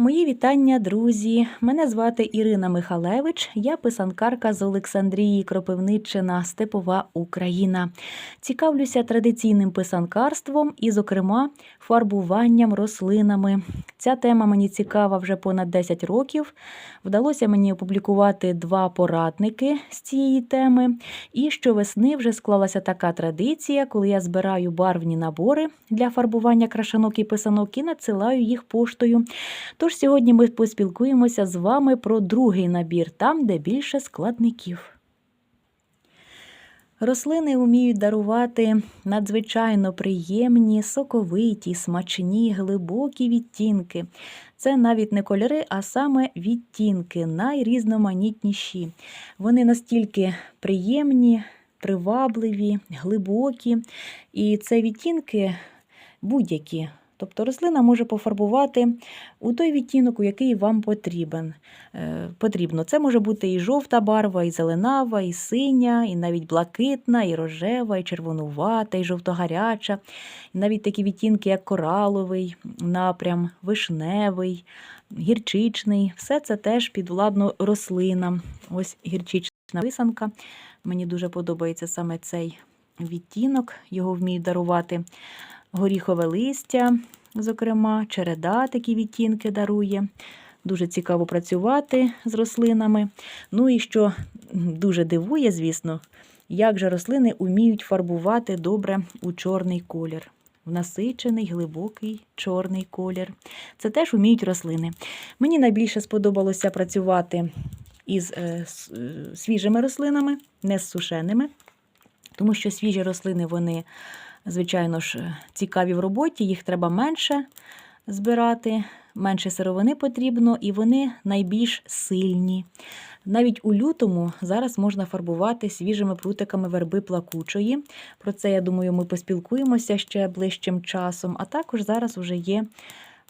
Мої вітання, друзі! Мене звати Ірина Михалевич, я писанкарка з Олександрії, Кропивниччина, Степова Україна. Цікавлюся традиційним писанкарством і, зокрема, фарбуванням рослинами. Ця тема мені цікава вже понад 10 років. Вдалося мені опублікувати два порадники з цієї теми. І щовесни вже склалася така традиція, коли я збираю барвні набори для фарбування крашанок і писанок і надсилаю їх поштою. Тож сьогодні ми поспілкуємося з вами про другий набір, там, де більше складників. Рослини вміють дарувати надзвичайно приємні, соковиті, смачні, глибокі відтінки. Це навіть не кольори, а саме відтінки, найрізноманітніші. Вони настільки приємні, привабливі, глибокі. І це відтінки будь-які. Тобто рослина може пофарбувати у той відтінок, у який вам потрібен. Е, потрібно. Це може бути і жовта барва, і зеленава, і синя, і навіть блакитна, і рожева, і червонувата, і жовтогаряча, і навіть такі відтінки, як кораловий напрям, вишневий, гірчичний. Все це теж підвладно рослинам. Ось гірчична писанка. Мені дуже подобається саме цей відтінок, його вміють дарувати горіхове листя, зокрема, череда такі відтінки дарує. Дуже цікаво працювати з рослинами. Ну і що дуже дивує, звісно, як же рослини вміють фарбувати добре у чорний колір. В насичений, глибокий чорний колір. Це теж вміють рослини. Мені найбільше сподобалося працювати із е, свіжими рослинами, не з сушеними, тому що свіжі рослини вони звичайно ж, цікаві в роботі, їх треба менше збирати, менше сировини потрібно, і вони найбільш сильні. Навіть у лютому зараз можна фарбувати свіжими прутиками верби плакучої. Про це, я думаю, ми поспілкуємося ще ближчим часом. А також зараз вже є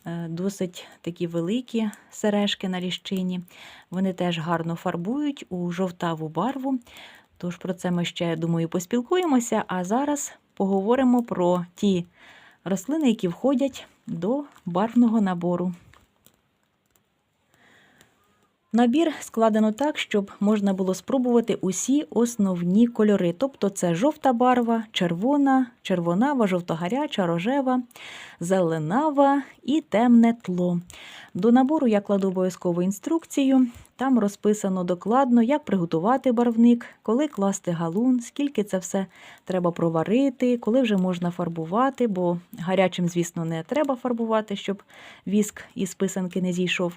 е, досить такі великі сережки на ліщині. Вони теж гарно фарбують у жовтаву барву. Тож про це ми ще, думаю, поспілкуємося. А зараз поговоримо про ті рослини, які входять до барвного набору. Набір складено так, щоб можна було спробувати усі основні кольори. Тобто це жовта барва, червона, червонава, жовтогаряча, рожева, зеленава і темне тло. До набору я кладу обов'язкову інструкцію. Там розписано докладно, як приготувати барвник, коли класти галун, скільки це все треба проварити, коли вже можна фарбувати, бо гарячим, звісно, не треба фарбувати, щоб віск із писанки не зійшов.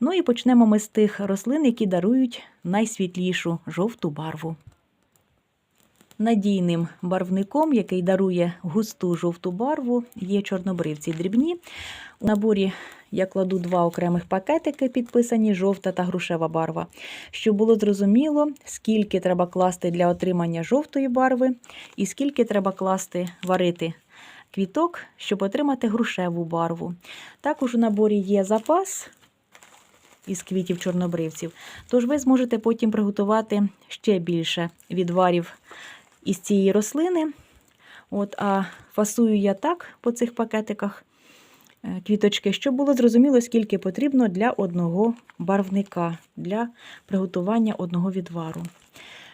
Ну і почнемо ми з тих рослин, які дарують найсвітлішу жовту барву. Надійним барвником, який дарує густу жовту барву, є чорнобривці дрібні. У наборі я кладу два окремих пакетики, підписані жовта та грушева барва, щоб було зрозуміло, скільки треба класти для отримання жовтої барви, і скільки треба класти варити квіток, щоб отримати грушеву барву. Також у наборі є запас. Із квітів чорнобривців, тож ви зможете потім приготувати ще більше відварів із цієї рослини. От, А фасую я так по цих пакетиках е, квіточки, щоб було зрозуміло, скільки потрібно для одного барвника, для приготування одного відвару.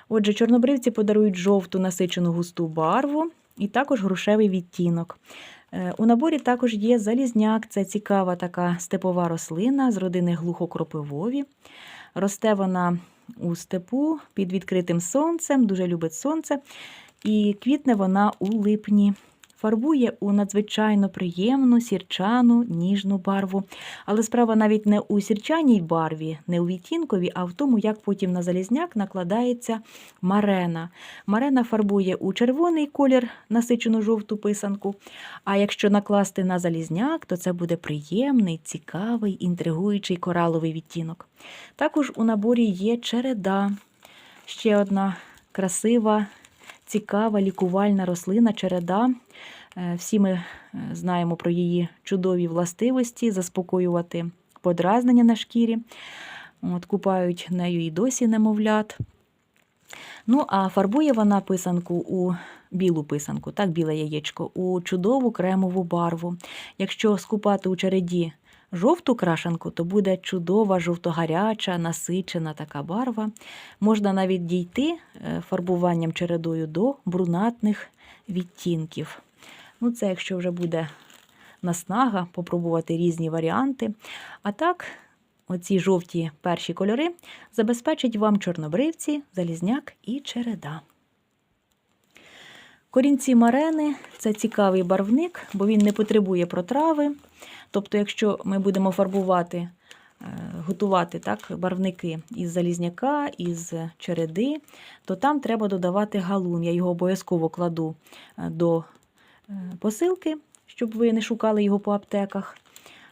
Отже, чорнобривці подарують жовту насичену густу барву і також грушевий відтінок. Е, у наборі також є залізняк, це цікава така степова рослина з родини глухокропивові. Росте вона у степу під відкритим сонцем, дуже любить сонце. І квітне вона у липні. Фарбує у надзвичайно приємну сірчану ніжну барву. Але справа навіть не у сірчаній барві, не у відтінкові, а в тому, як потім на залізняк накладається марена. Марена фарбує у червоний колір насичену жовту писанку. А якщо накласти на залізняк, то це буде приємний, цікавий, інтригуючий кораловий відтінок. Також у наборі є череда, ще одна красива цікава лікувальна рослина, череда. Е, всі ми е, знаємо про її чудові властивості, заспокоювати подразнення на шкірі. От, Купають нею і досі немовлят. Ну, а фарбує вона писанку у білу писанку, так, біле яєчко, у чудову кремову барву. Якщо скупати у череді жовту крашенку, то буде чудова жовтогаряча, насичена така барва. Можна навіть дійти е, фарбуванням чередою до брунатних відтінків. Ну, це якщо вже буде наснага, попробувати різні варіанти. А так, оці жовті перші кольори забезпечать вам чорнобривці, залізняк і череда. Корінці марени це цікавий барвник, бо він не потребує протрави. Тобто, якщо ми будемо фарбувати, е, готувати так, барвники із залізняка, із череди, то там треба додавати галун. Я його обов'язково кладу е, до е, посилки, щоб ви не шукали його по аптеках.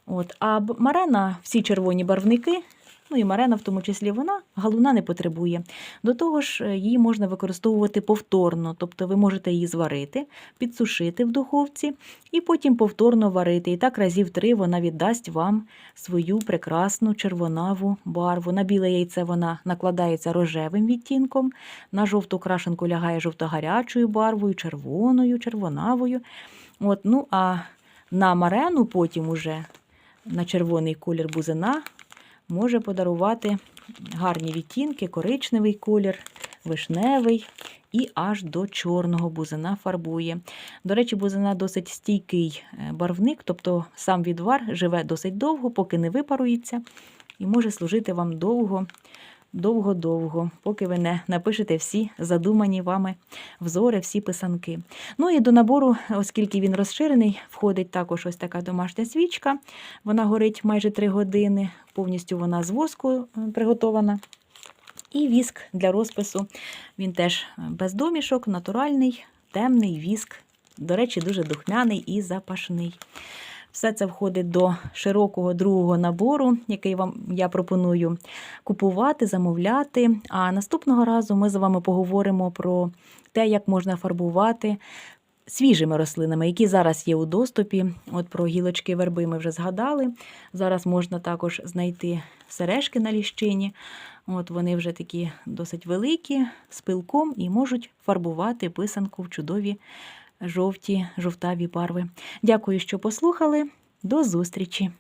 От. А марена, всі червоні барвники, ну і марена в тому числі вона, галуна не потребує. До того ж, е, її можна використовувати повторно, тобто ви можете її зварити, підсушити в духовці і потім повторно варити. І так разів три вона віддасть вам свою прекрасну червонаву барву. На біле яйце вона накладається рожевим відтінком, на жовту крашенку лягає жовтогарячою барвою, червоною, червонавою. От, ну, а на марену потім уже на червоний колір бузина може подарувати гарні відтінки, коричневий колір, вишневий і аж до чорного бузина фарбує. До речі, бузина досить стійкий е, барвник, тобто сам відвар живе досить довго, поки не випарується, і може служити вам довго. Довго-довго, поки ви не напишете всі задумані вами взори, всі писанки. Ну і до набору, оскільки він розширений, входить також ось така домашня свічка. Вона горить майже 3 години, повністю вона з воску е, приготована. І віск для розпису. Він теж е, без домішок, натуральний, темний віск. До речі, дуже духмяний і запашний. Все це входить до широкого другого набору, який вам я пропоную купувати, замовляти. А наступного разу ми з вами поговоримо про те, як можна фарбувати свіжими рослинами, які зараз є у доступі. От про гілочки верби ми вже згадали. Зараз можна також знайти сережки на ліщині. От вони вже такі досить великі, з пилком і можуть фарбувати писанку в чудові жовті, жовтаві барви. Дякую, що послухали. До зустрічі!